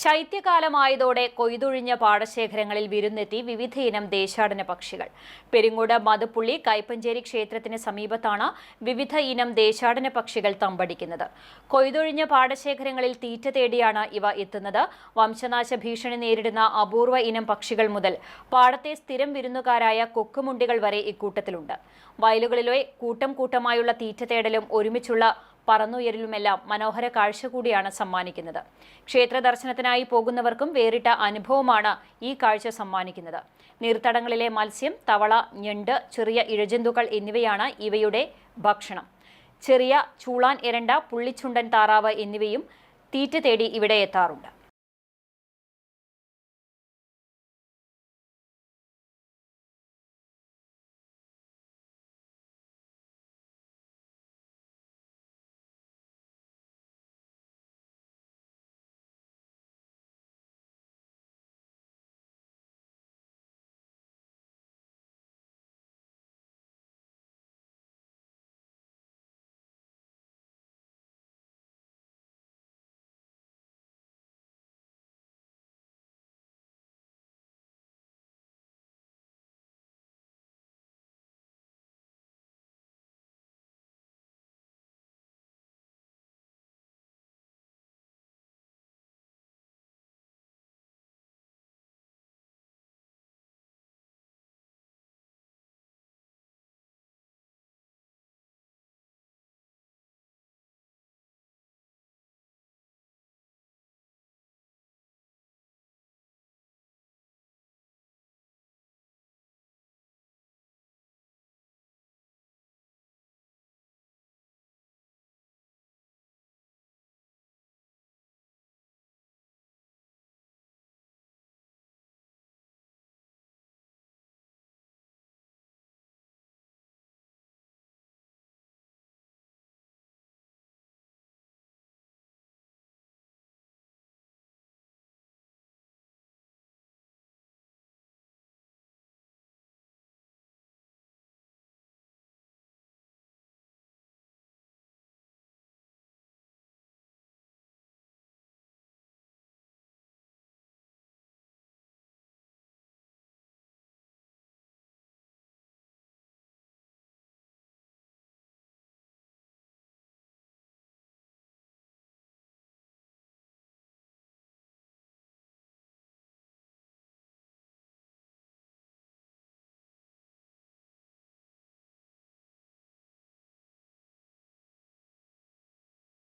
ശൈത്യകാലമായതോടെ കൊയ്തൊഴിഞ്ഞ പാടശേഖരങ്ങളിൽ വിരുന്നെത്തി വിവിധയിനം ദേശാടന പക്ഷികൾ. പെരിങ്ങോട് മതുപ്പുള്ളി കൈപ്പഞ്ചേരി ക്ഷേത്രത്തിന് സമീപത്താണ് വിവിധ ഇനം ദേശാടന പക്ഷികൾ തമ്പടിക്കുന്നത്. കൊയ്തൊഴിഞ്ഞ പാടശേഖരങ്ങളിൽ തീറ്റ തേടിയാണ് ഇവ എത്തുന്നത്. വംശനാശ ഭീഷണി നേരിടുന്ന അപൂർവ ഇനം പക്ഷികൾ മുതൽ പാടത്തെ സ്ഥിരം വിരുന്നുകാരായ കൊക്കുമുണ്ടികൾ വരെ ഇക്കൂട്ടത്തിലുണ്ട്. വയലുകളിലെ കൂട്ടം കൂട്ടമായുള്ള തീറ്റ തേടലും ഒരുമിച്ചുള്ള പറന്നുയരലുമെല്ലാം മനോഹര കാഴ്ച കൂടിയാണ് സമ്മാനിക്കുന്നത്. ക്ഷേത്ര ദർശനത്തിനായി പോകുന്നവർക്കും വേറിട്ട അനുഭവമാണ് ഈ കാഴ്ച സമ്മാനിക്കുന്നത്. നീർത്തടങ്ങളിലെ മത്സ്യം തവള ഞണ്ട് ചെറിയ ഇഴജന്തുക്കൾ എന്നിവയാണ് ഇവയുടെ ഭക്ഷണം. ചെറിയ ചൂളാൻ എരണ്ട പുള്ളിച്ചുണ്ടൻ താറാവ് എന്നിവയും തീറ്റ തേടി ഇവിടെ എത്താറുണ്ട്.